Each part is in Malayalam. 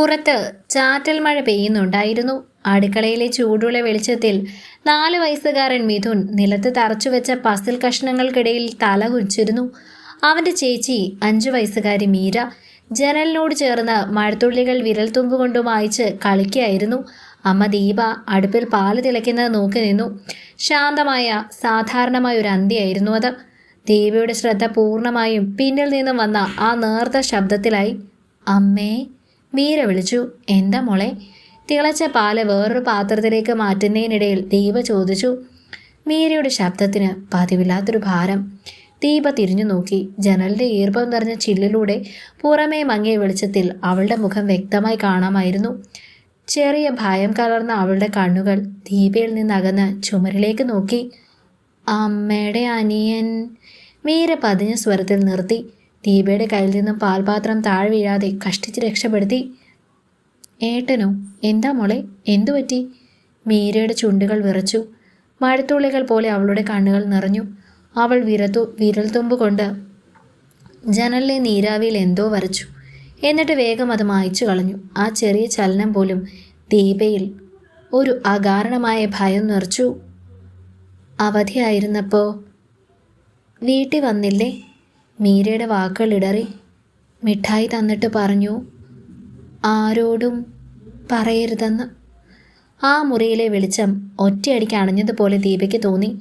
പുറത്ത് ചാറ്റൽ മഴ പെയ്യുന്നുണ്ടായിരുന്നു. അടുക്കളയിലെ ചൂടുള്ള വെളിച്ചത്തിൽ നാല് വയസ്സുകാരൻ മിഥുൻ നിലത്ത് തറച്ചുവെച്ച പസിൽ കഷ്ണങ്ങൾക്കിടയിൽ തല കുഞ്ചിരുന്നു അവന്റെ ചേച്ചി അഞ്ചു വയസ്സുകാരി മീര ജനലിനോട് ചേർന്ന് മഴത്തുള്ളികൾ വിരൽ തുമ്പ് കൊണ്ട് വായിച്ച് കളിക്കുകയായിരുന്നു. അമ്മ ദീപ അടുപ്പിൽ പാൽ തിളയ്ക്കുന്നത് നോക്കി നിന്നു. ശാന്തമായ സാധാരണമായ ഒരു അന്ത്യയായിരുന്നു അത്. ദീപയുടെ ശ്രദ്ധ പൂർണമായും പിന്നിൽ നിന്നും വന്ന ആ നേർത്ത ശബ്ദത്തിലായി അമ്മേ മീര വിളിച്ചു. എന്താ മോളെ? തിളച്ച പാൽ വേറൊരു പാത്രത്തിലേക്ക് മാറ്റുന്നതിനിടയിൽ ദീപ ചോദിച്ചു. മീരയുടെ ശബ്ദത്തിന് പതിവില്ലാത്തൊരു ഭാരം. ദീപ തിരിഞ്ഞു നോക്കി. ജനലിന്റെ ഈർപ്പം നിറഞ്ഞ ചില്ലിലൂടെ പുറമേ മങ്ങിയ വെളിച്ചത്തിൽ അവളുടെ മുഖം വ്യക്തമായി കാണാമായിരുന്നു. ചെറിയ ഭയം കലർന്ന അവളുടെ കണ്ണുകൾ ദീപയിൽ നിന്നകന്ന് ചുമരിലേക്ക് നോക്കി. അമ്മയുടെ അനിയൻ. മീര പതിഞ്ഞ സ്വരത്തിൽ നിർത്തി. ദീപയുടെ കയ്യിൽ നിന്നും പാൽപാത്രം താഴെ വീഴാതെ കഷ്ടിച്ച് രക്ഷപ്പെടുത്തി. ഏട്ടനോ എന്താ മോളെ? എന്തു പറ്റി? മീരയുടെ ചുണ്ടുകൾ വിറച്ചു. മഴത്തുള്ളികൾ പോലെ അവളുടെ കണ്ണുകൾ നിറഞ്ഞു. അവൾ വിരത്തു വിരൽത്തുമ്പ് കൊണ്ട് ജനലിലെ നീരാവിയിൽ എന്തോ വരച്ചു. എന്നിട്ട് വേഗം അത് മായ്ച്ചു കളഞ്ഞു. ആ ചെറിയ ചലനം പോലും ദീപയിൽ ഒരു അകാരണമായ ഭയം നിറച്ചു. അവധിയായിരുന്നപ്പോൾ വീട്ടിൽ വന്നില്ലേ? മീരയുടെ വാക്കുകൾ ഇടറി മിഠായി തന്നിട്ട് പറഞ്ഞു ആരോടും പറയരുതെന്ന്. ആ മുറിയിലെ വെളിച്ചം ഒറ്റയടിക്ക് അണഞ്ഞതുപോലെ ദീപയ്ക്ക് തോന്നി.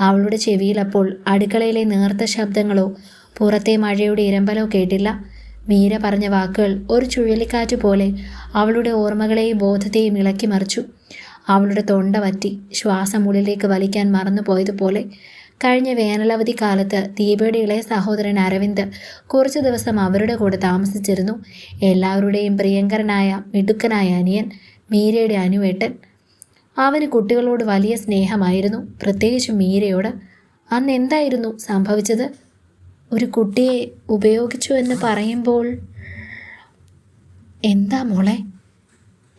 അവളുടെ ചെവിയിൽ അപ്പോൾ അടുക്കളയിലെ നേർത്ത ശബ്ദങ്ങളോ പുറത്തെ മഴയുടെ ഇരമ്പലോ കേട്ടില്ല. മീര പറഞ്ഞ വാക്കുകൾ ഒരു ചുഴലിക്കാറ്റ് പോലെ അവളുടെ ഓർമ്മകളെയും ബോധത്തെയും ഇളക്കി മറിച്ചു. അവളുടെ തൊണ്ട വറ്റി ശ്വാസം ഉള്ളിലേക്ക് വലിക്കാൻ മറന്നുപോയതുപോലെ കഴിഞ്ഞ വേനലവധി കാലത്ത് ദീപയുടെ ഇളയ സഹോദരൻ അരവിന്ദ് കുറച്ചു ദിവസം അവരുടെ കൂടെ താമസിച്ചിരുന്നു. എല്ലാവരുടെയും പ്രിയങ്കരനായ മിടുക്കനായ അനിയൻ മീരയുടെ അനുവേട്ടൻ. അവന് കുട്ടികളോട് വലിയ സ്നേഹമായിരുന്നു. പ്രത്യേകിച്ച് മീരയോട് അന്ന് എന്തായിരുന്നു സംഭവിച്ചത്? ഒരു കുട്ടിയെ ഉപയോഗിച്ചു എന്ന് പറയുമ്പോൾ എന്താ മോളെ?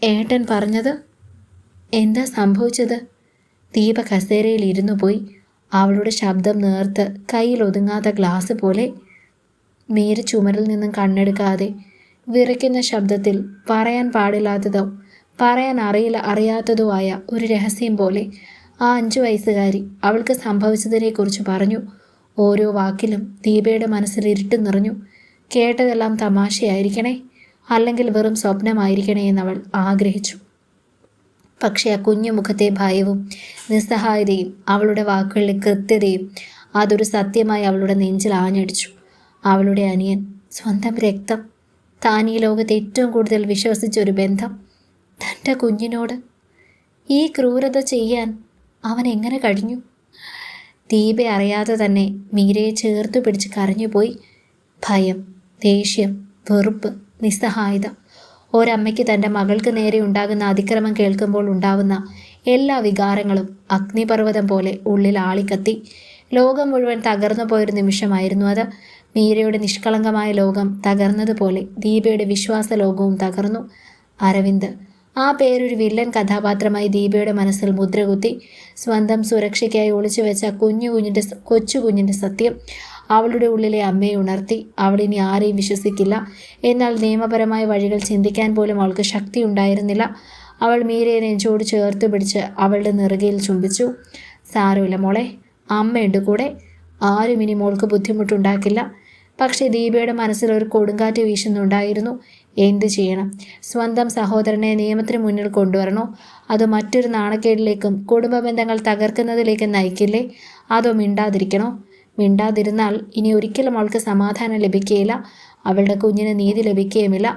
ഏട്ടൻ പറഞ്ഞത് എന്താ സംഭവിച്ചത്? ദീപ കസേരയിൽ ഇരുന്നു പോയി. അവളുടെ ശബ്ദം നേർത്ത് കയ്യിൽ ഒതുങ്ങാത്ത ഗ്ലാസ് പോലെ മേരി ചുമരിൽ നിന്നും കണ്ണെടുക്കാതെ വിറയ്ക്കുന്ന ശബ്ദത്തിൽ പറയാൻ പാടില്ലാത്തതോ പറയാൻ അറിയില്ല അറിയാത്തതോ ആയ ഒരു രഹസ്യം പോലെ ആ അഞ്ചു വയസ്സുകാരി അവൾക്ക് സംഭവിച്ചതിനെക്കുറിച്ച് പറഞ്ഞു. ഓരോ വാക്കിലും ദീപയുടെ മനസ്സിൽ ഇരുട്ട് നിറഞ്ഞു. കേട്ടതെല്ലാം തമാശയായിരിക്കണേ? അല്ലെങ്കിൽ വെറും സ്വപ്നമായിരിക്കണേ എന്നവൾ ആഗ്രഹിച്ചു. പക്ഷേ ആ കുഞ്ഞു മുഖത്തെ ഭയവും നിസ്സഹായതയും അവളുടെ വാക്കുകളിലെ കൃത്യതയും അതൊരു സത്യമായി അവളുടെ നെഞ്ചിൽ ആഞ്ഞടിച്ചു. അവളുടെ അനിയൻ സ്വന്തം രക്തം. താൻ ഈ ലോകത്തെ ഏറ്റവും കൂടുതൽ വിശ്വസിച്ച ഒരു ബന്ധം. തന്റെ കുഞ്ഞിനോട് ഈ ക്രൂരത ചെയ്യാൻ അവൻ എങ്ങനെ കഴിഞ്ഞു? ദീപ അറിയാതെ തന്നെ മീരയെ ചേർത്തു പിടിച്ച് കരഞ്ഞുപോയി. ഭയം ദേഷ്യം വെറുപ്പ് നിസ്സഹായത ഒരമ്മയ്ക്ക് തന്റെ മകൾക്ക് നേരെ ഉണ്ടാകുന്ന അതിക്രമം കേൾക്കുമ്പോൾ ഉണ്ടാവുന്ന എല്ലാ വികാരങ്ങളും അഗ്നിപർവതം പോലെ ഉള്ളിൽ ആളിക്കത്തി. ലോകം മുഴുവൻ തകർന്നു പോയൊരു നിമിഷമായിരുന്നു അത്. മീരയുടെ നിഷ്കളങ്കമായ ലോകം തകർന്നതുപോലെ ദീപയുടെ വിശ്വാസ ലോകവും തകർന്നു. അരവിന്ദ് ആ പേരൊരു വില്ലൻ കഥാപാത്രമായി ദീപയുടെ മനസ്സിൽ മുദ്രകുത്തി സ്വന്തം സുരക്ഷയ്ക്കായി ഒളിച്ചു വെച്ച കുഞ്ഞു കുഞ്ഞിന്റെ കൊച്ചു കുഞ്ഞിന്റെ സത്യം. അവളുടെ ഉള്ളിലെ അമ്മയെ ഉണർത്തി അവൾ ഇനി ആരെയും വിശ്വസിക്കില്ല. എന്നാൽ നിയമപരമായ വഴികൾ ചിന്തിക്കാൻ പോലും അവൾക്ക് ശക്തി ഉണ്ടായിരുന്നില്ല. അവൾ മീരയെ നെഞ്ചോട് ചേർത്ത് പിടിച്ച് അവളുടെ നെറുകയിൽ ചുംബിച്ചു. സാരമില്ല മോളെ അമ്മയുണ്ട് കൂടെ. ആരും ഇനി മോൾക്ക് ബുദ്ധിമുട്ടുണ്ടാക്കില്ല. പക്ഷേ ദീപയുടെ മനസ്സിൽ ഒരു കൊടുങ്കാറ്റ് വീശുന്നുണ്ടായിരുന്നു. എന്തു ചെയ്യണം? സ്വന്തം സഹോദരനെ നിയമത്തിന് മുന്നിൽ കൊണ്ടുവരണോ? അതോ മറ്റൊരു നാണക്കേടിലേക്കും കുടുംബ ബന്ധങ്ങൾ തകർക്കുന്നതിലേക്കും നയിക്കില്ലേ? അതോ മിണ്ടാതിരിക്കണോ? മിണ്ടാതിരുന്നാൽ ഇനി ഒരിക്കലും അവൾക്ക് സമാധാനം ലഭിക്കുകയില്ല അവളുടെ കുഞ്ഞിന് നീതി ലഭിക്കുകയുമില്ല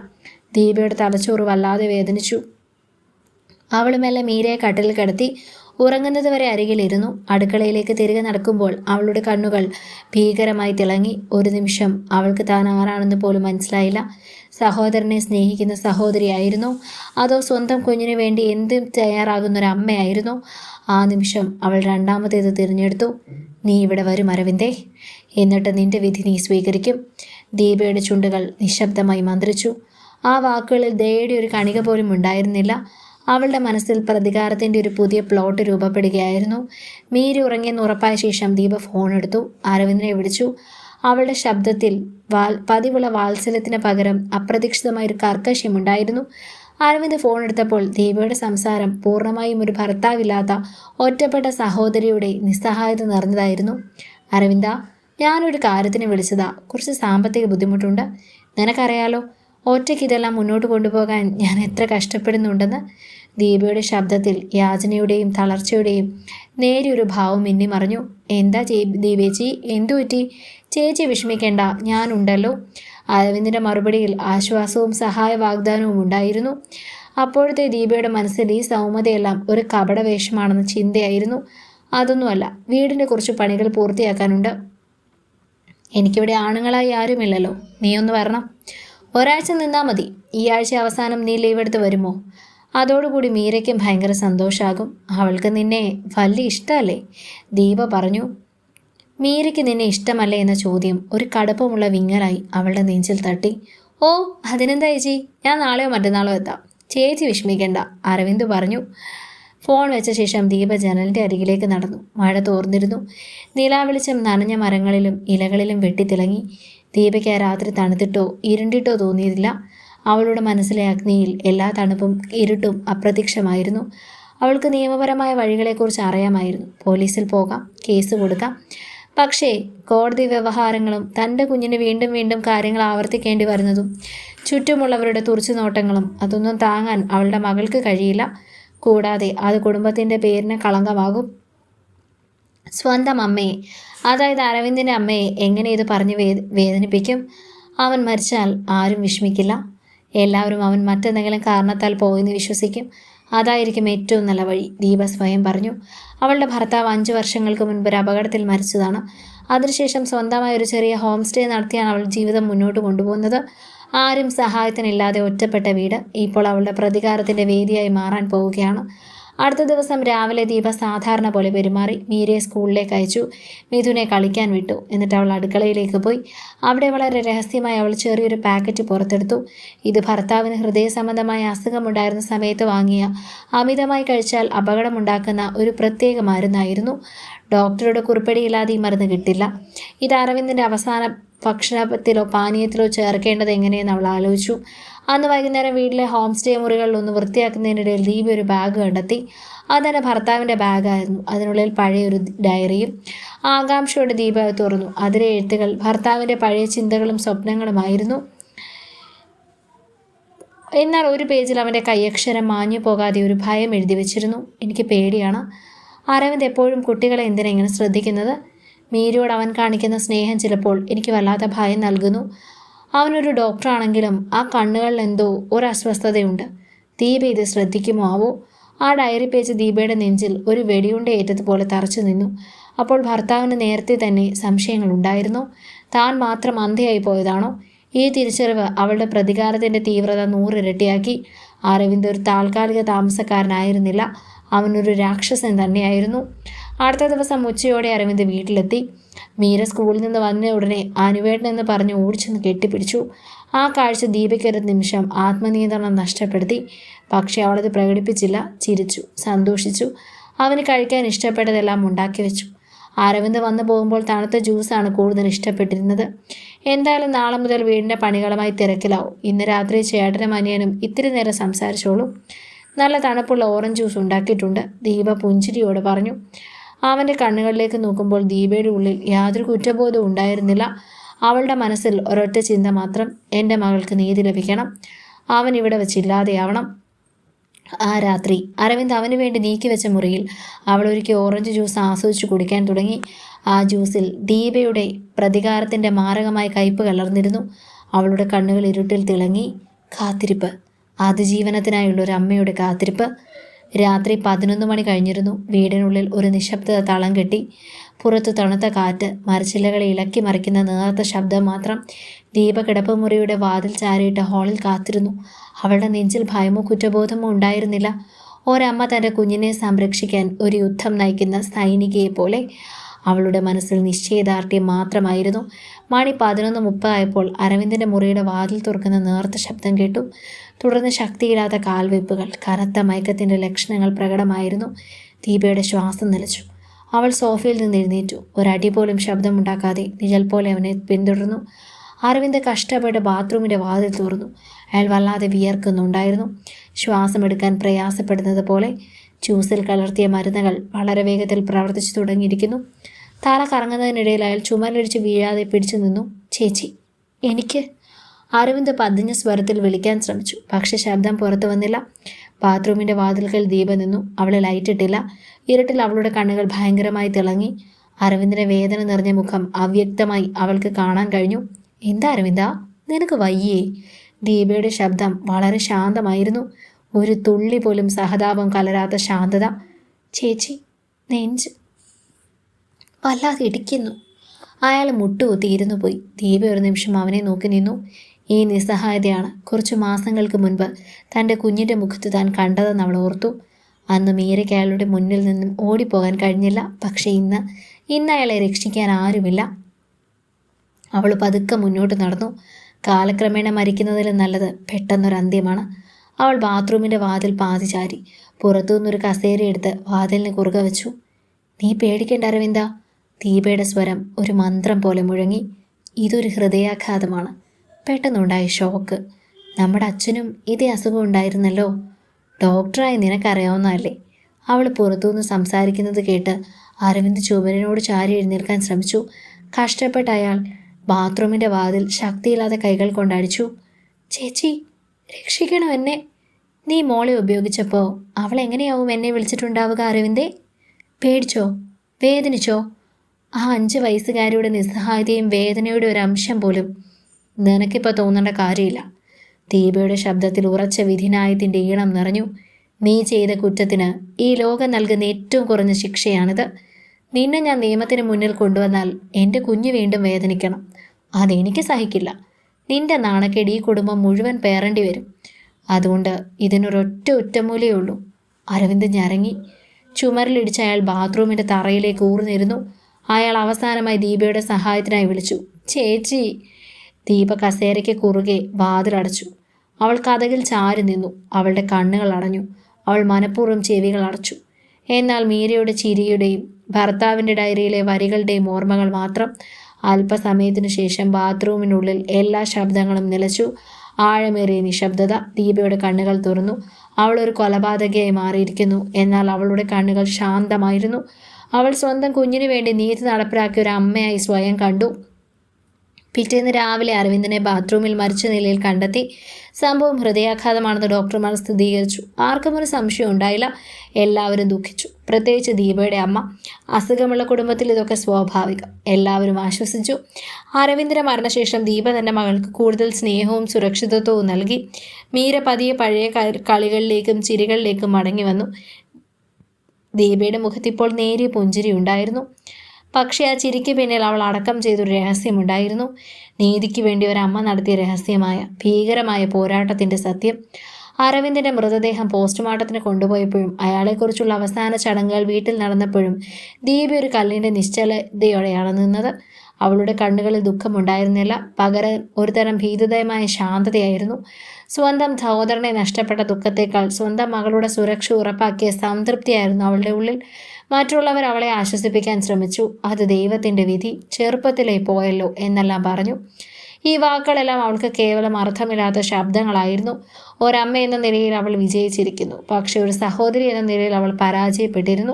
ദീപയുടെ തലച്ചോറ് വല്ലാതെ വേദനിച്ചു. അവൾ മെല്ലെ മീരയെ കട്ടിൽ കിടത്തി ഉറങ്ങുന്നത് വരെ അരികിലിരുന്നു. അടുക്കളയിലേക്ക് തിരികെ നടക്കുമ്പോൾ അവളുടെ കണ്ണുകൾ ഭീകരമായി തിളങ്ങി. ഒരു നിമിഷം അവൾക്ക് താൻ ആരാണെന്ന് പോലും മനസ്സിലായില്ല. സഹോദരനെ സ്നേഹിക്കുന്ന സഹോദരിയായിരുന്നു. അതോ സ്വന്തം കുഞ്ഞിനു വേണ്ടി എന്തും തയ്യാറാകുന്ന ഒരു അമ്മയായിരുന്നു. ആ നിമിഷം അവൾ രണ്ടാമത്തേത് തിരഞ്ഞെടുത്തു. നീ ഇവിടെ വരും അരവിന്ദേ. എന്നിട്ട് നിന്റെ വിധി നീ സ്വീകരിക്കും. ദീപയുടെ ചുണ്ടുകൾ നിശബ്ദമായി മന്ത്രിച്ചു. ആ വാക്കുകളിൽ ദയയുടെ ഒരു കണിക പോലും ഉണ്ടായിരുന്നില്ല. അവളുടെ മനസ്സിൽ പ്രതികാരത്തിന്റെ ഒരു പുതിയ പ്ലോട്ട് രൂപപ്പെടുകയായിരുന്നു. മീരി ഉറങ്ങിയെന്ന് ഉറപ്പായ ശേഷം ദീപ ഫോൺ എടുത്തു. അരവിന്ദനെ വിളിച്ചു. അവളുടെ ശബ്ദത്തിൽ വാൽ പതിവുള്ള വാത്സല്യത്തിന് പകരം അപ്രതീക്ഷിതമായൊരു കർക്കശ്യമുണ്ടായിരുന്നു അരവിന്ദ് ഫോൺ എടുത്തപ്പോൾ ദേവിയുടെ സംസാരം പൂർണമായും ഒരു ഭർത്താവില്ലാത്ത ഒറ്റപ്പെട്ട സഹോദരിയുടെ നിസ്സഹായത നിറഞ്ഞതായിരുന്നു. അരവിന്ദ ഞാനൊരു കാര്യത്തിന് വിളിച്ചതാ. കുറച്ച് സാമ്പത്തിക ബുദ്ധിമുട്ടുണ്ട്. നിനക്കറിയാലോ ഒറ്റയ്ക്ക് ഇതെല്ലാം മുന്നോട്ട് കൊണ്ടുപോകാൻ ഞാൻ എത്ര കഷ്ടപ്പെടുന്നുണ്ടെന്ന്. ദീപയുടെ ശബ്ദത്തിൽ യാചനയുടെയും തളർച്ചയുടെയും നേരിയൊരു ഭാവം മിന്നി മറിഞ്ഞു. എന്താ ദീപേച്ചി എന്തു പറ്റി ചേച്ചി വിഷമിക്കേണ്ട ഞാനുണ്ടല്ലോ അരവിന്ദിന്റെ മറുപടിയിൽ ആശ്വാസവും സഹായ വാഗ്ദാനവും ഉണ്ടായിരുന്നു. അപ്പോഴത്തെ ദീപയുടെ മനസ്സിൽ ഈ സൗമ്യതയെല്ലാം ഒരു കപടവേഷമാണെന്ന ചിന്തയായിരുന്നു. അതൊന്നുമല്ല വീടിന്റെ കുറച്ച് പണികൾ പൂർത്തിയാക്കാനുണ്ട്. എനിക്കിവിടെ ആണുങ്ങളായി ആരുമില്ലല്ലോ. നീ ഒന്ന് വരണം. ഒരാഴ്ച നിന്നാൽ മതി. ഈ ആഴ്ച അവസാനം നീ ലീവ് എടുത്ത് വരുമോ? അതോടുകൂടി മീരയ്ക്കും ഭയങ്കര സന്തോഷാകും. അവൾക്ക് നിന്നെ വലിയ ഇഷ്ടമല്ലേ? ദീപ പറഞ്ഞു. മീരയ്ക്ക് നിന്നെ ഇഷ്ടമല്ലേ എന്ന ചോദ്യം ഒരു കടുപ്പമുള്ള വിങ്ങലായി അവളുടെ നെഞ്ചിൽ തട്ടി. ഓ അതിനെന്താ ചേച്ചി? ഞാൻ നാളെയോ മറ്റന്നാളോ എത്താം. ചേച്ചി വിഷമിക്കേണ്ട അരവിന്ദ് പറഞ്ഞു. ഫോൺ വെച്ച ശേഷം ദീപ ജനലിന്റെ അരികിലേക്ക് നടന്നു. മഴ തോർന്നിരുന്നു. നിലാവെളിച്ചം നനഞ്ഞ മരങ്ങളിലും ഇലകളിലും വെട്ടിത്തിളങ്ങി. ദീപയ്ക്ക് ആ രാത്രി തണുത്തിട്ടോ ഇരുണ്ടിട്ടോ തോന്നിയതില്ല അവളുടെ മനസ്സിലെ അഗ്നിയിൽ എല്ലാ തണുപ്പും ഇരുട്ടും അപ്രത്യക്ഷമായിരുന്നു. അവൾക്ക് നിയമപരമായ വഴികളെക്കുറിച്ച് അറിയാമായിരുന്നു. പോലീസിൽ പോകാം കേസ് കൊടുക്കാം. പക്ഷേ കോടതി വ്യവഹാരങ്ങളും തന്റെ കുഞ്ഞിന് വീണ്ടും വീണ്ടും കാര്യങ്ങൾ ആവർത്തിക്കേണ്ടി വരുന്നതും ചുറ്റുമുള്ളവരുടെ തുറച്ചു നോട്ടങ്ങളും അതൊന്നും താങ്ങാൻ അവളുടെ മകൾക്ക് കഴിയില്ല. കൂടാതെ അത് കുടുംബത്തിന്റെ പേരിന് കളങ്കമാകും. സ്വന്തം അമ്മയെ അതായത് അരവിന്ദിന്റെ അമ്മയെ എങ്ങനെ ഇത് പറഞ്ഞ് വേദനിപ്പിക്കും? അവൻ മരിച്ചാൽ ആരും വിഷമിക്കില്ല. എല്ലാവരും അവൻ മറ്റെന്തെങ്കിലും കാരണത്താൽ പോയെന്ന് വിശ്വസിക്കും. അതായിരിക്കും ഏറ്റവും നല്ല വഴി ദീപ സ്വയം പറഞ്ഞു. അവളുടെ ഭർത്താവ് അഞ്ചു വർഷങ്ങൾക്ക് മുൻപ് ഒരു അപകടത്തിൽ മരിച്ചതാണ്. അതിനുശേഷം സ്വന്തമായി ഒരു ചെറിയ ഹോം സ്റ്റേ നടത്തിയാണ് അവൾ ജീവിതം മുന്നോട്ട് കൊണ്ടുപോകുന്നത്. ആരും സഹായത്തിനില്ലാതെ ഒറ്റപ്പെട്ട വീട് ഇപ്പോൾ അവളുടെ പ്രതികാരത്തിന്റെ വേദിയായി മാറാൻ പോവുകയാണ്. അടുത്ത ദിവസം രാവിലെ ദീപ സാധാരണ പോലെ പെരുമാറി മീരയെ സ്കൂളിലേക്ക് അയച്ചു. മിഥുനെ കളിക്കാൻ വിട്ടു. എന്നിട്ട് അവൾ അടുക്കളയിലേക്ക് പോയി. അവിടെ വളരെ രഹസ്യമായി അവൾ ചെറിയൊരു പാക്കറ്റ് പുറത്തെടുത്തു. ഇത് ഭർത്താവിന് ഹൃദയ സംബന്ധമായ അസുഖമുണ്ടായിരുന്ന സമയത്ത് വാങ്ങിയ. അമിതമായി കഴിച്ചാൽ അപകടമുണ്ടാക്കുന്ന ഒരു പ്രത്യേക മരുന്നായിരുന്നു. ഡോക്ടറുടെ കുറിപ്പടിയില്ലാതെ ഈ മരുന്ന് കിട്ടില്ല. ഇത് അരവിന്ദിന്റെ അവസാന ഭക്ഷണത്തിലോ പാനീയത്തിലോ ചേർക്കേണ്ടത് എങ്ങനെയെന്ന് അവൾ ആലോചിച്ചു. അന്ന് വൈകുന്നേരം വീട്ടിലെ ഹോം സ്റ്റേ മുറികളിൽ ഒന്ന് വൃത്തിയാക്കുന്നതിനിടയിൽ ദീപ ഒരു ബാഗ് കണ്ടെത്തി. അതെന്റെ ഭർത്താവിന്റെ ബാഗായിരുന്നു അതിനുള്ളിൽ പഴയ ഒരു ഡയറിയും ആകാംക്ഷയോടെ ദീപ അത് തുറന്നു. അതിലെ എഴുത്തുകൾ ഭർത്താവിന്റെ പഴയ ചിന്തകളും സ്വപ്നങ്ങളുമായിരുന്നു. എന്നാൽ ഒരു പേജിൽ അവന്റെ കൈയക്ഷരം മാഞ്ഞു പോകാതെ ഒരു ഭയം എഴുതി വെച്ചിരുന്നു. എനിക്ക് പേടിയാണ്. അരവിന്ദ് എപ്പോഴും കുട്ടികളെ എന്തിനാ ഇങ്ങനെ ശ്രദ്ധിക്കുന്നത്? മീരയോട് അവൻ കാണിക്കുന്ന സ്നേഹം ചിലപ്പോൾ എനിക്ക് വല്ലാത്ത ഭയം നൽകുന്നു. അവനൊരു ഡോക്ടറാണെങ്കിലും ആ കണ്ണുകളിൽ എന്തോ ഒരു അസ്വസ്ഥതയുണ്ട് ദീപ ഇത് ശ്രദ്ധിക്കുമോ ആവോ? ആ ഡയറി പേജ് ദീപയുടെ നെഞ്ചിൽ ഒരു വെടിയുണ്ട ഏറ്റതുപോലെ തറച്ചു നിന്നു. അപ്പോൾ ഭർത്താവിന് നേരത്തെ തന്നെ സംശയങ്ങൾ ഉണ്ടായിരുന്നോ? താൻ മാത്രം അന്ധയായി പോയതാണോ? ഈ തിരിച്ചറിവ് അവളുടെ പ്രതികാരത്തിന്റെ തീവ്രത നൂറിരട്ടിയാക്കി. അരവിന്ദ് ഒരു താൽക്കാലിക താമസക്കാരനായിരുന്നില്ല. അവനൊരു രാക്ഷസൻ തന്നെയായിരുന്നു. അടുത്ത ദിവസം ഉച്ചയോടെ അരവിന്ദ് വീട്ടിലെത്തി. മീര സ്കൂളിൽ നിന്ന് വന്ന ഉടനെ അനുവേട്ടൻ എന്ന് പറഞ്ഞ് ഓടിച്ചെന്ന് കെട്ടിപ്പിടിച്ചു. ആ കാഴ്ച ദീപയ്ക്കൊരു നിമിഷം ആത്മനിയന്ത്രണം നഷ്ടപ്പെടുത്തി. പക്ഷേ അവളത് പ്രകടിപ്പിച്ചില്ല ചിരിച്ചു സന്തോഷിച്ചു. അവന് കഴിക്കാൻ ഇഷ്ടപ്പെട്ടതെല്ലാം ഉണ്ടാക്കി വെച്ചു. അരവിന്ദ് വന്നു പോകുമ്പോൾ തണുത്ത ജ്യൂസാണ് കൂടുതൽ ഇഷ്ടപ്പെട്ടിരുന്നത്. എന്തായാലും നാളെ മുതൽ വീടിന്റെ പണികളുമായി തിരക്കിലാവും. ഇന്ന് രാത്രി ചേട്ടനും അനിയനും ഇത്തിരി നേരം സംസാരിച്ചോളൂ. നല്ല തണുപ്പുള്ള ഓറഞ്ച് ജ്യൂസ് ഉണ്ടാക്കിയിട്ടുണ്ട് ദീപ പുഞ്ചിരിയോട് പറഞ്ഞു. അവന്റെ കണ്ണുകളിലേക്ക് നോക്കുമ്പോൾ ദീപയുടെ ഉള്ളിൽ യാതൊരു കുറ്റബോധം ഉണ്ടായിരുന്നില്ല. അവളുടെ മനസ്സിൽ ഒരൊറ്റ ചിന്ത മാത്രം എന്റെ മകൾക്ക് നീതി ലഭിക്കണം. അവൻ ഇവിടെ വെച്ചില്ലാതെയാവണം ആ രാത്രി അരവിന്ദ് അവന് വേണ്ടി നീക്കി വെച്ച മുറിയിൽ അവൾ ഒരിക്കൽ ഓറഞ്ച് ജ്യൂസ് ആസ്വദിച്ച് കുടിക്കാൻ തുടങ്ങി. ആ ജ്യൂസിൽ ദീപയുടെ പ്രതികാരത്തിന്റെ മാരകമായ കയ്പ് കലർന്നിരുന്നു. അവളുടെ കണ്ണുകൾ ഇരുട്ടിൽ തിളങ്ങി. കാത്തിരിപ്പ്. അതിജീവനത്തിനായുള്ള ഒരു അമ്മയുടെ കാത്തിരിപ്പ്. രാത്രി പതിനൊന്ന് മണി കഴിഞ്ഞിരുന്നു. വീടിനുള്ളിൽ ഒരു നിശബ്ദത തളം കെട്ടി പുറത്ത് തണുത്ത കാറ്റ് മരച്ചില്ലകളെ ഇളക്കി മറിക്കുന്ന നേർത്ത ശബ്ദം മാത്രം ദീപ കിടപ്പുമുറിയുടെ വാതിൽ ചാരിയിട്ട് ഹാളിൽ കാത്തിരുന്നു. അവളുടെ നെഞ്ചിൽ ഭയമോ കുറ്റബോധമോ ഉണ്ടായിരുന്നില്ല. ഒരമ്മ തന്റെ കുഞ്ഞിനെ സംരക്ഷിക്കാൻ ഒരു യുദ്ധം നയിക്കുന്ന സൈനികയെ പോലെ അവളുടെ മനസ്സിൽ നിശ്ചയദാർഢ്യം മാത്രമായിരുന്നു. മണി പതിനൊന്ന് മുപ്പതായപ്പോൾ അരവിന്ദന്റെ മുറിയുടെ വാതിൽ തുറക്കുന്ന നേർത്ത ശബ്ദം കേട്ടു. തുടർന്ന് ശക്തിയില്ലാത്ത കാൽവെപ്പുകൾ കനത്ത മയക്കത്തിന്റെ ലക്ഷണങ്ങൾ പ്രകടമായിരുന്നു. ദീപയുടെ ശ്വാസം നിലച്ചു. അവൾ സോഫയിൽ നിന്ന് എഴുന്നേറ്റു. ഒരടി പോലും ശബ്ദമുണ്ടാക്കാതെ നിഴൽ പോലെ അവനെ പിന്തുടർന്നു. അരവിന്ദ് കഷ്ടപ്പെട്ട് ബാത്റൂമിന്റെ വാതിൽ തുറന്നു. അയാൾ വല്ലാതെ വിയർക്കുന്നുണ്ടായിരുന്നു. ശ്വാസമെടുക്കാൻ പ്രയാസപ്പെടുന്നത് പോലെ ജ്യൂസിൽ കലർത്തിയ മരുന്നുകൾ വളരെ വേഗത്തിൽ പ്രവർത്തിച്ചു തുടങ്ങിയിരിക്കുന്നു. തല കറങ്ങുന്നതിനിടയിൽ അയാൾ ചുമരടിച്ച് വീഴാതെ പിടിച്ചു നിന്നു. ചേച്ചി എനിക്ക് അരവിന്ദ് പതിഞ്ഞ സ്വരത്തിൽ വിളിക്കാൻ ശ്രമിച്ചു. പക്ഷെ ശബ്ദം പുറത്തു വന്നില്ല. ബാത്റൂമിന്റെ വാതിൽക്കൽ ദീപ നിന്നു. അവളെ ലൈറ്റിട്ടില്ല ഇരുട്ടിൽ അവളുടെ കണ്ണുകൾ ഭയങ്കരമായി തിളങ്ങി. അരവിന്ദിനെ വേദന നിറഞ്ഞ മുഖം അവ്യക്തമായി അവൾക്ക് കാണാൻ കഴിഞ്ഞു. എന്താ അരവിന്ദ? നിനക്ക് വയ്യേ? ദീപയുടെ ശബ്ദം വളരെ ശാന്തമായിരുന്നു. ഒരു തുള്ളി പോലും സഹതാപം കലരാത്ത ശാന്തത. ചേച്ചി നെഞ്ച് വല്ലാതെ ഇടിക്കുന്നു. അയാൾ മുട്ടുകുത്തി ഇരുന്നു പോയി. ദീപ ഒരു നിമിഷം അവനെ നോക്കി നിന്നു. ഈ നിസ്സഹായതയാണ്. കുറച്ച് മാസങ്ങൾക്ക് മുൻപ് തന്റെ കുഞ്ഞിന്റെ മുഖത്ത് താൻ കണ്ടതെന്ന് അവൾ ഓർത്തു. അന്ന് മീരയ്ക്ക് അയാളുടെ മുന്നിൽ നിന്നും ഓടിപ്പോകാൻ കഴിഞ്ഞില്ല. പക്ഷേ ഇന്ന് ഇന്ന് അയാളെ രക്ഷിക്കാൻ ആരുമില്ല. അവൾ പതുക്കെ മുന്നോട്ട് നടന്നു. കാലക്രമേണ മരിക്കുന്നതിലും നല്ലത് പെട്ടെന്നൊരു അന്ത്യമാണ്. അവൾ ബാത്റൂമിന്റെ വാതിൽ പാതി ചാരി പുറത്തുനിന്നൊരു കസേര എടുത്ത് വാതിലിന് കുറുകെ വെച്ചു. നീ പേടിക്കേണ്ട അരവിന്ദ. ദീപയുടെ സ്വരം ഒരു മന്ത്രം പോലെ മുഴങ്ങി ഇതൊരു ഹൃദയാഘാതമാണ്. പെട്ടെന്നുണ്ടായ ഷോക്ക്. നമ്മുടെ അച്ഛനും ഇതേ അസുഖം ഉണ്ടായിരുന്നല്ലോ. ഡോക്ടറായി നിനക്കറിയാവുന്നതല്ലേ. അവൾ പുറത്തുനിന്ന് സംസാരിക്കുന്നത് കേട്ട് അരവിന്ദ് ചുമരനോട് ചാരി എഴുന്നേൽക്കാൻ ശ്രമിച്ചു. കഷ്ടപ്പെട്ട അയാൾ ബാത്റൂമിന്റെ വാതിൽ ശക്തിയില്ലാതെ കൈകൾ കൊണ്ടടിച്ചു. ചേച്ചി രക്ഷിക്കണം എന്നെ. നീ മോളെ ഉപയോഗിച്ചപ്പോൾ അവൾ എങ്ങനെയാവും എന്നെ വിളിച്ചിട്ടുണ്ടാവുക അരവിന്ദേ? പേടിച്ചോ? വേദനിച്ചോ? ആ അഞ്ച് വയസ്സുകാരിയുടെ നിസ്സഹായതയും വേദനയുടെ ഒരു അംശം പോലും നിനക്കിപ്പോൾ തോന്നേണ്ട കാര്യമില്ല. ദീപയുടെ ശബ്ദത്തിൽ ഉറച്ച വിധിനായത്തിന്റെ ഈണം നിറഞ്ഞു. നീ ചെയ്ത കുറ്റത്തിന് ഈ ലോകം നൽകുന്ന ഏറ്റവും കുറഞ്ഞ ശിക്ഷയാണിത്. നിന്നെ ഞാൻ നിയമത്തിന് മുന്നിൽ കൊണ്ടുവന്നാൽ എന്റെ കുഞ്ഞ് വീണ്ടും വേദനിക്കണം. അതെനിക്ക് സഹിക്കില്ല. നിന്റെ നാണക്കേട് ഈ കുടുംബം മുഴുവൻ പേറേണ്ടി വരും. അതുകൊണ്ട് ഇതിനൊരൊറ്റ ഒറ്റമൂലയേ ഉള്ളൂ. അരവിന്ദ് ഞരങ്ങി. ചുമരിലിടിച്ചയാൾ ബാത്റൂമിന്റെ തറയിലേക്ക് ഊർന്നിരുന്നു. അയാൾ അവസാനമായി ദീപയുടെ സഹായത്തിനായി വിളിച്ചു. ചേച്ചി! ദീപ കസേരയ്ക്ക് കുറുകെ വാതിലടച്ചു. അവൾ കഥകിൽ ചാരി നിന്നു. അവളുടെ കണ്ണുകൾ അടഞ്ഞു. അവൾ മനഃപൂർവം ചെവികൾ അടച്ചു. എന്നാൽ മീരയുടെ ചിരിയുടെയും ഭർത്താവിന്റെ ഡയറിയിലെ വരികളുടെയും ഓർമ്മകൾ മാത്രം അല്പസമയത്തിനു ശേഷം ബാത്റൂമിനുള്ളിൽ എല്ലാ ശബ്ദങ്ങളും നിലച്ചു ആഴമേറിയ നിശബ്ദത ദീപയുടെ കണ്ണുകൾ തുറന്നു. അവൾ ഒരു കൊലപാതകയായി മാറിയിരിക്കുന്നു. എന്നാൽ അവളുടെ കണ്ണുകൾ ശാന്തമായിരുന്നു. അവൾ സ്വന്തം കുഞ്ഞിനു വേണ്ടി നീതി നടപ്പിലാക്കിയ ഒരു അമ്മയായി സ്വയം കണ്ടു. പിറ്റേന്ന് രാവിലെ അരവിന്ദനെ ബാത്റൂമിൽ മരിച്ച നിലയിൽ കണ്ടെത്തി. സംഭവം ഹൃദയാഘാതമാണെന്ന് ഡോക്ടർമാർ സ്ഥിരീകരിച്ചു ആർക്കും ഒരു സംശയം ഉണ്ടായില്ല. എല്ലാവരും ദുഃഖിച്ചു. പ്രത്യേകിച്ച് ദീപയുടെ അമ്മ. അസുഖമുള്ള കുടുംബത്തിൽ ഇതൊക്കെ സ്വാഭാവികം. എല്ലാവരും ആശ്വസിച്ചു. അരവിന്ദന്റെ മരണശേഷം ദീപ തന്റെ മകൾക്ക് കൂടുതൽ സ്നേഹവും സുരക്ഷിതത്വവും നൽകി. മീര പതിയെ പഴയ കളികളിലേക്കും ചിരികളിലേക്കും മടങ്ങി വന്നു. ദീപയുടെ മുഖത്തിപ്പോൾ നേരിയ പുഞ്ചിരി ഉണ്ടായിരുന്നു. പക്ഷേ ആ ചിരിക്ക് പിന്നിൽ അവൾ അടക്കം ചെയ്തൊരു രഹസ്യമുണ്ടായിരുന്നു. നീതിക്ക് വേണ്ടി ഒരമ്മ നടത്തിയ രഹസ്യമായ ഭീകരമായ പോരാട്ടത്തിന്റെ സത്യം. അരവിന്ദിന്റെ മൃതദേഹം പോസ്റ്റ്മോർട്ടത്തിന് കൊണ്ടുപോയപ്പോഴും അയാളെക്കുറിച്ചുള്ള അവസാന ചടങ്ങുകൾ വീട്ടിൽ നടന്നപ്പോഴും ദീപ ഒരു കല്ലിന്റെ നിശ്ചലതയോടെയാണ് നിന്നത്. അവളുടെ കണ്ണുകളിൽ ദുഃഖമുണ്ടായിരുന്നില്ല. പകരം ഒരുതരം ഭീതിതയമായ ശാന്തതയായിരുന്നു. സ്വന്തം സഹോദരനെ നഷ്ടപ്പെട്ട ദുഃഖത്തേക്കാൾ സ്വന്തം മകളുടെ സുരക്ഷ ഉറപ്പാക്കിയ സംതൃപ്തിയായിരുന്നു അവളുടെ ഉള്ളിൽ. മറ്റുള്ളവർ അവളെ ആശ്വസിപ്പിക്കാൻ ശ്രമിച്ചു. അത് ദൈവത്തിന്റെ വിധി. ചെറുപ്പത്തിലേ പോയല്ലോ എന്നെല്ലാം പറഞ്ഞു. ഈ വാക്കുകളെല്ലാം അവൾക്ക് കേവലം അർത്ഥമില്ലാത്ത ശബ്ദങ്ങളായിരുന്നു. ഒരമ്മ എന്ന നിലയിൽ അവൾ വിജയിച്ചിരിക്കുന്നു. പക്ഷേ ഒരു സഹോദരി എന്ന നിലയിൽ അവൾ പരാജയപ്പെട്ടിരുന്നു.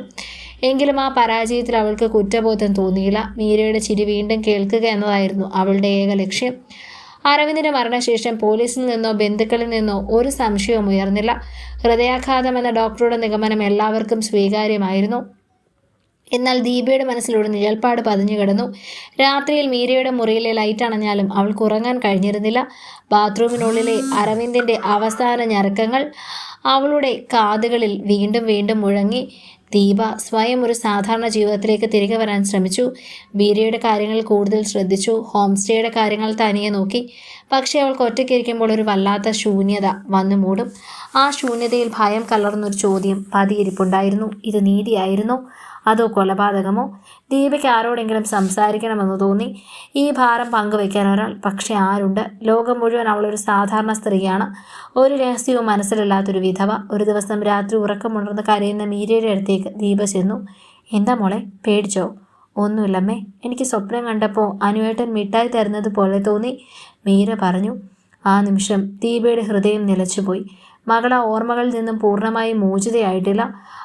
എങ്കിലും ആ പരാജയത്തിൽ അവൾക്ക് കുറ്റബോധം തോന്നിയില്ല. മീരയുടെ ചിരി വീണ്ടും കേൾക്കുക എന്നതായിരുന്നു അവളുടെ ഏക ലക്ഷ്യം. അരവിന്ദിന്റെ മരണശേഷം പോലീസിൽ നിന്നോ ബന്ധുക്കളിൽ നിന്നോ ഒരു സംശയവും ഉയർന്നില്ല. ഹൃദയാഘാതം എന്ന ഡോക്ടറുടെ നിഗമനം എല്ലാവർക്കും സ്വീകാര്യമായിരുന്നു. എന്നാൽ ദീപയുടെ മനസ്സിലൂടെ നിഴൽപ്പാട് പതിഞ്ഞു കിടന്നു. രാത്രിയിൽ മീരയുടെ മുറിയിലെ ലൈറ്റ് അണഞ്ഞാലും അവൾക്ക് ഉറങ്ങാൻ കഴിഞ്ഞിരുന്നില്ല. ബാത്റൂമിനുള്ളിലെ അരവിന്ദിന്റെ അവസാന ഞരക്കങ്ങൾ അവളുടെ കാതുകളിൽ വീണ്ടും വീണ്ടും മുഴങ്ങി. ദീപ സ്വയം ഒരു സാധാരണ ജീവിതത്തിലേക്ക് തിരികെ വരാൻ ശ്രമിച്ചു. ബീരയുടെ കാര്യങ്ങൾ കൂടുതൽ ശ്രദ്ധിച്ചു. ഹോം സ്റ്റേയുടെ കാര്യങ്ങൾ തനിയെ നോക്കി. പക്ഷേ അവൾക്ക് ഒറ്റയ്ക്കിരിക്കുമ്പോൾ ഒരു വല്ലാത്ത ശൂന്യത വന്നു മൂടും. ആ ശൂന്യതയിൽ ഭയം കലർന്നൊരു ചോദ്യം പതിയിരിപ്പുണ്ടായിരുന്നു. ഇത് നീതിയായിരുന്നു? അതോ കൊലപാതകമോ? ദീപയ്ക്ക് ആരോടെങ്കിലും സംസാരിക്കണമെന്ന് തോന്നി. ഈ ഭാരം പങ്കുവയ്ക്കാൻ ഒരാൾ പക്ഷെ ആരുണ്ട്? ലോകം മുഴുവൻ അവളൊരു സാധാരണ സ്ത്രീയാണ്. ഒരു രഹസ്യവും മനസ്സിലില്ലാത്തൊരു വിധവ. ഒരു ദിവസം രാത്രി ഉറക്കമുണർന്ന് കരയുന്ന മീരയുടെ അടുത്തേക്ക് ദീപ ചെന്നു. എന്താ മോളെ? പേടിച്ചോ? ഒന്നുമില്ലമ്മേ. എനിക്ക് സ്വപ്നം കണ്ടപ്പോൾ അനുവേട്ടൻ മിഠായി തരുന്നത് പോലെ തോന്നി. മീര പറഞ്ഞു. ആ നിമിഷം ദീപയുടെ ഹൃദയം നിലച്ചുപോയി. മകൾ ആ ഓർമ്മകളിൽ നിന്നും പൂർണമായി മോചിതയായിട്ടില്ല.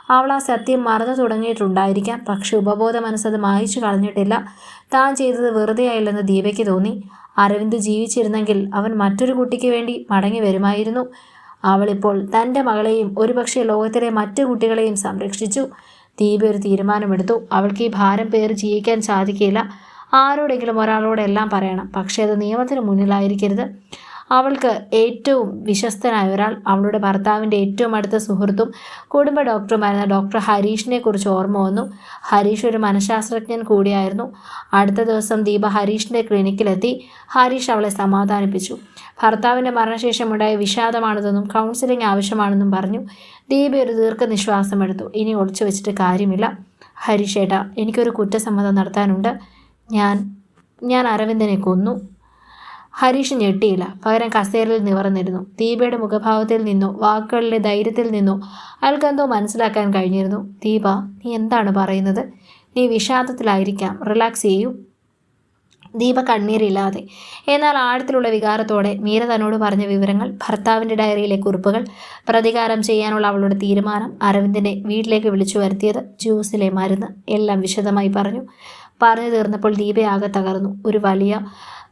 അവൾ ആ സത്യം മറന്നു തുടങ്ങിയിട്ടുണ്ടായിരിക്കാം. പക്ഷെ ഉപബോധ മനസ്സത് മായിച്ചു കളഞ്ഞിട്ടില്ല. താൻ ചെയ്തത് വെറുതെയായില്ലെന്ന് ദീപയ്ക്ക് തോന്നി. അരവിന്ദ് ജീവിച്ചിരുന്നെങ്കിൽ അവൻ മറ്റൊരു കുട്ടിക്ക് വേണ്ടി മടങ്ങി വരുമായിരുന്നു. അവളിപ്പോൾ തന്റെ മകളെയും ഒരുപക്ഷെ ലോകത്തിലെ മറ്റു കുട്ടികളെയും സംരക്ഷിച്ചു. ദീപ ഒരു തീരുമാനമെടുത്തു. അവൾക്ക് ഈ ഭാരം പേറി ജീവിക്കാൻ സാധിക്കില്ല. ആരോടെങ്കിലും ഒരാളോടെല്ലാം പറയണം. പക്ഷേ അത് നിയമത്തിന് മുന്നിലായിരിക്കരുത്. അവൾക്ക് ഏറ്റവും വിശ്വസ്തനായ ഒരാൾ അവളുടെ ഭർത്താവിന്റെ ഏറ്റവും അടുത്ത സുഹൃത്തും കുടുംബ ഡോക്ടറുമായിരുന്ന ഡോക്ടർ ഹരീഷിനെ കുറിച്ച് ഓർമ്മ വന്നു. ഹരീഷ് ഒരു മനഃശാസ്ത്രജ്ഞൻ കൂടിയായിരുന്നു. അടുത്ത ദിവസം ദീപ ഹരീഷിന്റെ ക്ലിനിക്കിലെത്തി. ഹരീഷ് അവളെ സമാധാനിപ്പിച്ചു. ഭർത്താവിന്റെ മരണശേഷം ഉണ്ടായ വിഷാദമാണിതെന്നും കൗൺസിലിംഗ് ആവശ്യമാണെന്നും പറഞ്ഞു. ദീപ ഒരു ദീർഘനിശ്വാസം എടുത്തു ഇനി ഒളിച്ചു വെച്ചിട്ട് കാര്യമില്ല. ഹരീഷേട്ട എനിക്കൊരു കുറ്റസമ്മതം നടത്താനുണ്ട്. ഞാൻ ഞാൻ അരവിന്ദനെ കൊന്നു. ഹരീഷ് ഞെട്ടിയില്ല. പകരം കസേരയിൽ നിവർന്നിരുന്നു. ദീപയുടെ മുഖഭാവത്തിൽ നിന്നോ വാക്കുകളിലെ ധൈര്യത്തിൽ നിന്നോ അയാൾക്കെന്തോ മനസ്സിലാക്കാൻ കഴിഞ്ഞിരുന്നു. ദീപ നീ എന്താണ് പറയുന്നത്? നീ വിഷാദത്തിലായിരിക്കാം. റിലാക്സ് ചെയ്യൂ. ദീപ കണ്ണീരില്ലാതെ. എന്നാൽ ആഴത്തിലുള്ള വികാരത്തോടെ മീര തന്നോട് പറഞ്ഞ വിവരങ്ങൾ ഭർത്താവിന്റെ ഡയറിയിലെ കുറിപ്പുകൾ പ്രതികാരം ചെയ്യാനുള്ള അവളുടെ തീരുമാനം അരവിന്ദിനെ വീട്ടിലേക്ക് വിളിച്ചു വരുത്തിയത് ജ്യൂസിലെ മരുന്ന് എല്ലാം വിശദമായി പറഞ്ഞു. പറഞ്ഞു തീർന്നപ്പോൾ ദീപയാകെ തകർന്നു. ഒരു വലിയ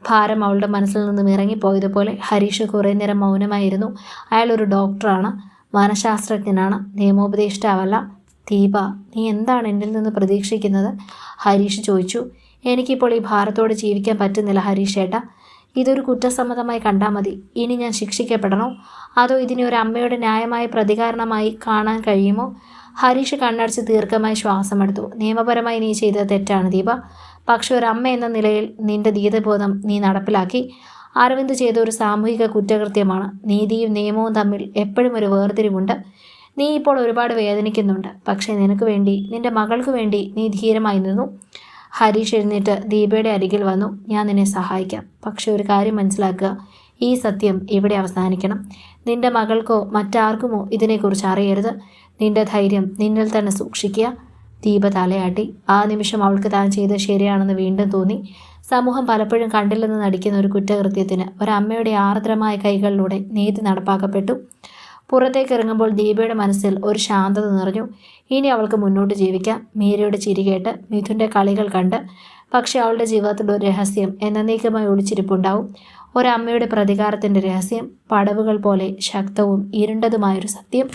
ഭാരം അവളുടെ മനസ്സിൽ നിന്നും ഇറങ്ങിപ്പോയതുപോലെ ഹരീഷ് കുറേ നേരം മൗനമായിരുന്നു. അയാൾ ഒരു ഡോക്ടറാണ് മനഃശാസ്ത്രജ്ഞനാണ് നിയമോപദേഷ്ടാവല്ല. ദീപ നീ എന്താണ് എന്നിൽ നിന്ന് പ്രതീക്ഷിക്കുന്നത്? ഹരീഷ് ചോദിച്ചു. എനിക്കിപ്പോൾ ഈ ഭാരത്തോടെ ജീവിക്കാൻ പറ്റുന്നില്ല ഹരീഷ് ഏട്ടാ. ഇതൊരു കുറ്റസമ്മതമായി കണ്ടാൽ മതി. ഇനി ഞാൻ ശിക്ഷിക്കപ്പെടണോ? അതോ ഇതിനെ ഒരു അമ്മയുടെ ന്യായമായ പ്രതികാരണമായി കാണാൻ കഴിയുമോ? ഹരീഷ് കണ്ണടച്ച് ദീർഘമായി ശ്വാസമെടുത്തു. നിയമപരമായി നീ ചെയ്ത തെറ്റാണ് ദീപ. പക്ഷെ ഒരു അമ്മ എന്ന നിലയിൽ നിന്റെ ധീതബോധം നീ നടപ്പിലാക്കി. അരവിന്ദ് ചെയ്ത ഒരു സാമൂഹിക കുറ്റകൃത്യമാണ്. നീതിയും നിയമവും തമ്മിൽ എപ്പോഴും ഒരു വേർതിരിവുണ്ട്. നീ ഇപ്പോൾ ഒരുപാട് വേദനിക്കുന്നുണ്ട്. പക്ഷേ നിനക്ക് വേണ്ടി നിന്റെ മകൾക്ക് വേണ്ടി നീ ധീരമായി നിന്നു. ഹരീഷ് എഴുന്നേറ്റ് ദീപയുടെ അരികിൽ വന്നു. ഞാൻ നിന്നെ സഹായിക്കാം. പക്ഷേ ഒരു കാര്യം മനസ്സിലാക്കുക. ഈ സത്യം ഇവിടെ അവസാനിക്കണം. നിന്റെ മകൾക്കോ മറ്റാർക്കുമോ ഇതിനെക്കുറിച്ച് അറിയരുത്. നിന്റെ ധൈര്യം നിന്നിൽ തന്നെ സൂക്ഷിക്കുക. ദീപ തലയാട്ടി ആ നിമിഷം അവൾക്ക് താൻ ചെയ്തത് ശരിയാണെന്ന് വീണ്ടും തോന്നി. സമൂഹം പലപ്പോഴും കണ്ടില്ലെന്ന് നടിക്കുന്ന ഒരു കുറ്റകൃത്യത്തിന് ഒരമ്മയുടെ ആർദ്രമായ കൈകളിലൂടെ നീതി നടപ്പാക്കപ്പെട്ടു. പുറത്തേക്ക് ഇറങ്ങുമ്പോൾ ദീപയുടെ മനസ്സിൽ ഒരു ശാന്തത നിറഞ്ഞു. ഇനി അവൾക്ക് മുന്നോട്ട് ജീവിക്കാം. മീരയുടെ ചിരി കേട്ട് മിഥുന്റെ കളികൾ കണ്ട്. പക്ഷെ അവളുടെ ജീവിതത്തിൽ ഒരു രഹസ്യം എന്നേക്കുമായി ഒളിച്ചിരിപ്പുണ്ടാവും. ഒരമ്മയുടെ പ്രതികാരത്തിന്റെ രഹസ്യം പടവുകൾ പോലെ ശക്തവും ഇരുണ്ടതുമായൊരു സത്യം.